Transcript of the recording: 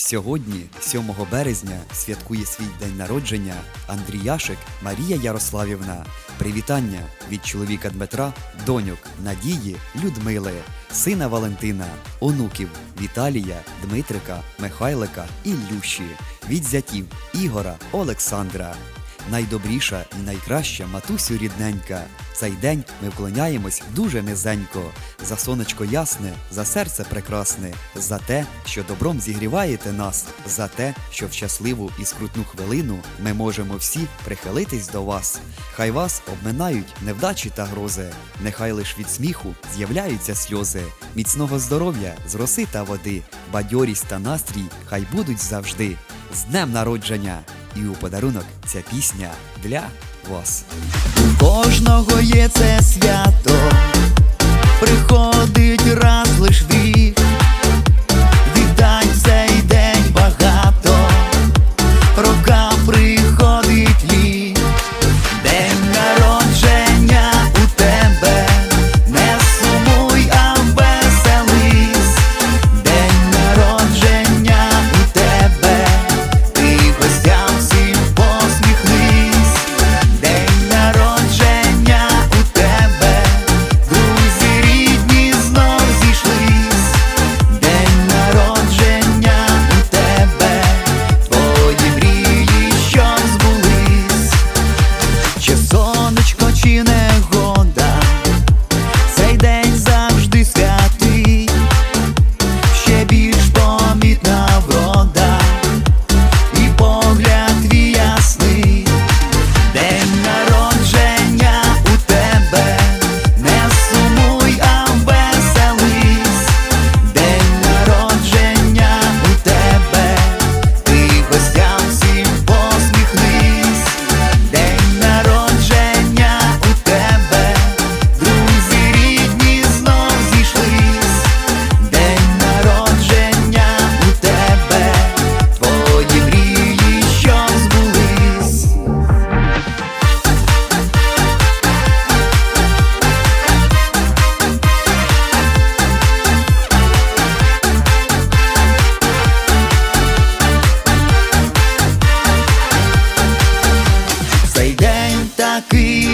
Сьогодні, 7 березня, святкує свій день народження Андріяшик Марія Ярославівна. Привітання від чоловіка Дмитра, доньок Надії, Людмили, сина Валентина, онуків Віталія, Дмитрика, Михайлика і Люші, від зятів Ігора, Олександра. Найдобріша і найкраща матусю рідненька. Цей день ми вклоняємось дуже низенько. За сонечко ясне, за серце прекрасне, за те, що добром зігріваєте нас, за те, що в щасливу і скрутну хвилину ми можемо всі прихилитись до вас. Хай вас обминають невдачі та грози. Нехай лиш від сміху з'являються сльози, міцного здоров'я з роси та води, бадьорість та настрій хай будуть завжди. З днем народження! І у подарунок ця пісня для вас. У кожного є це свято, приходить